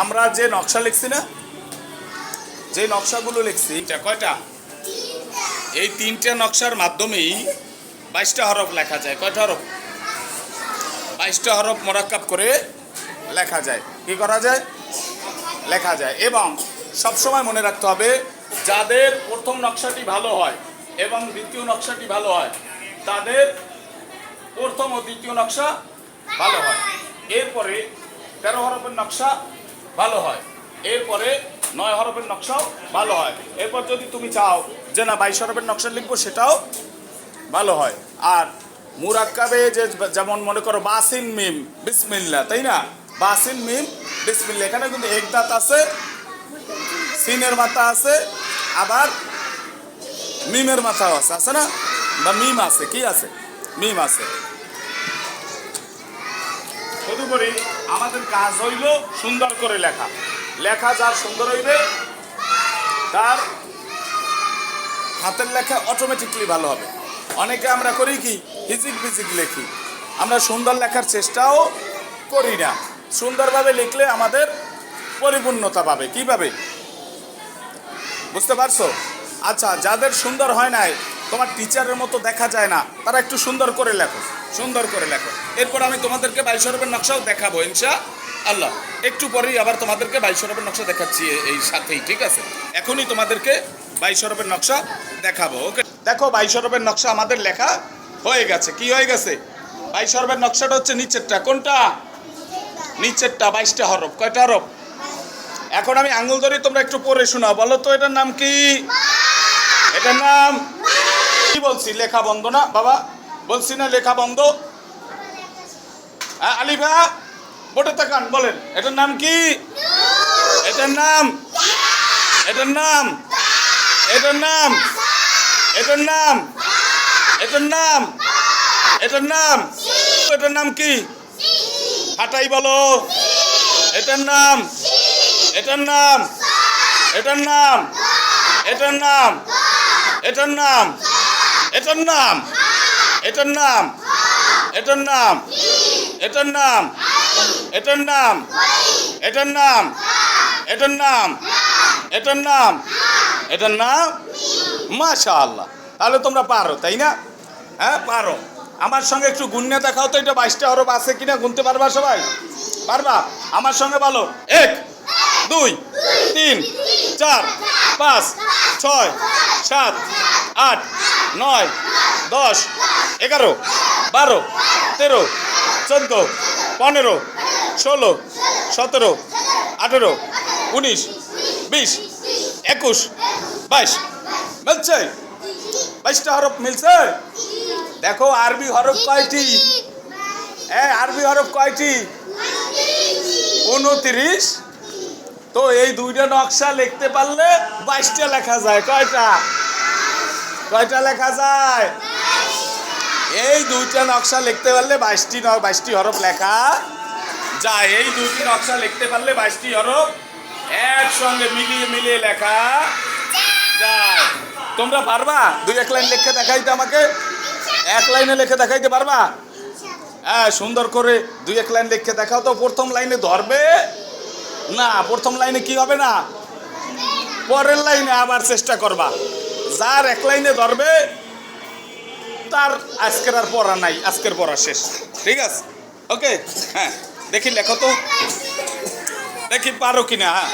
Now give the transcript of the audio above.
আমরা যে নকশা লিখছি না, যে নকশাগুলো লিখছি এটা কয়টা? এই তিনটে নকশার মাধ্যমেই বাইশটা হরফ লেখা যায়। কয়টা হরফ? বাইশটা হরফ মোরাক্কাব করে লেখা যায়। কি করা যায়? লেখা যায়। এবং সবসময় মনে রাখতে হবে, যাদের প্রথম নকশাটি ভালো হয় এবং দ্বিতীয় নকশাটি ভালো হয়, তাদের প্রথম ও দ্বিতীয় নকশা ভালো হয়। এরপরে তেরো হরফের নকশা ভালো হয়। এরপরে নয় হরফের নকশাও ভালো হয়। এরপর যদি তুমি চাও যে না বাইশ হরফের নকশা লিখব, সেটাও ভালো হয়। আর মুরাক্কাবে যে যেমন মনে করো বাসিন মিম, বিসমিল্লা, তাই না? বাসিন মিম, বিসমিল্লা। এখানে কিন্তু এক দাঁত আছে, সিনের মাথা আছে, আবার মিমের মাথাও আছে। আছে না? বা মিম আছে, কি আছে? মিম আছে। তদুপরি আমাদের কাজ হইল সুন্দর করে লেখা। লেখা যার সুন্দর হইবে, তার হাতের লেখা অটোমেটিকলি ভালো হবে। অনেকে আমরা করি কি, হিজিক ফিজিক লেখি। আমরা সুন্দর লেখার চেষ্টাও করি না। সুন্দরভাবে লিখলে আমাদের পরিপূর্ণতা পাবে। কি পাবে বুঝতে পারছ? আচ্ছা যাদের সুন্দর হয় নাই তোমার টিচারের মতো দেখা যায় না। তারা একটু সুন্দর করে লেখো সুন্দর করে লেখো। এরপর আমি তোমাদেরকে বাইশ রূপের নকশাও দেখাবো ইনশা আল্লাহ একটু পরেই আবার তোমাদেরকে বাইশ রূপের নকশা দেখাচ্ছি এই সাথেই ঠিক আছে? এখনই তোমাদেরকে বাইশ রূপের নকশা দেখাবো ওকে? দেখো বাইশ রূপের নকশা আমাদের লেখা হয়ে গেছে। কি হয়ে গেছে? বাইশ হরফের নকশাটা হচ্ছে নিচেরটা। কোনটা? নিচেরটা বাইশটা হরফ। কয়টা হরফ? এখন আমি আঙুল ধরে তোমরা একটু পড়ে শোনাও। বলো তো এটার নাম কি? এটার নাম? কি বলছি লেখা বন্ধ না বাবা বলছি না লেখা বন্ধ হ্যাঁ, আলিফা বোটে তাকান বলেন এটার নাম কি এটার নাম এটার নাম এটার নাম এটার নাম এটার নাম এটার নাম এটার নাম কি হাটাই বলো এটার নাম এটার নাম এটার নাম এটার নাম এটার নাম এটার নাম? এটার নাম? এটার নাম? এটার নাম? এটার নাম? এটার নাম? এটার নাম? এটার নাম? এটার নাম? মাশা আল্লাহ তাহলে তোমরা পারো, তাই না? হ্যাঁ পারো। আমার সঙ্গে একটু গুণে দেখাও তো, এটা বাইশটা হরফ আছে কিনা, গুনতে পারবা সবাই? পারবা? আমার সঙ্গে বলো। এক, দুই, তিন, চার, পাঁচ, ছয়, সাত, আট নয়, দশ, এগারো, বারো, তেরো, চোদ্দ, পনেরো, ষোলো, সতেরো, আঠেরো, উনিশ, বিশ, একুশ, বাইশ। মিলছে? বাইশটা হরফ মিলছে? দেখো, আরবি হরফ কয়টি? হ্যাঁ আরবি হরফ কয়টি? উনত্রিশ। তো এই দুইটা নকশা লিখতে পারলে বাইশটা লেখা যায়। কয়টা? কয়টা লেখা যায়? এই দুইটা নকশা লিখতে পারলে বাইশটি বাইশটি হরফ লেখা যায়। এই দুইটি নকশা লিখতে পারলে বাইশটি হরফ একসঙ্গে মিলিয়ে মিলিয়ে লেখা যায়। তোমরা পারবা? দুই এক লাইন লিখে দেখাইতে আমাকে? এক লাইনে লিখে দেখাইতে পারবা? হ্যাঁ সুন্দর করে দুই এক লাইন লিখে দেখাও তো। প্রথম লাইনে ধরবে? না, প্রথম লাইনে কি হবে না? পরের লাইনে আবার চেষ্টা করবা। যার এক লাইনে ধরবে, তার আজকের আর পড়া নাই, আজকের পড়া শেষ। ঠিক আছে? ওকে হ্যাঁ দেখি লেখো তো। দেখি পারো কিনা হ্যাঁ।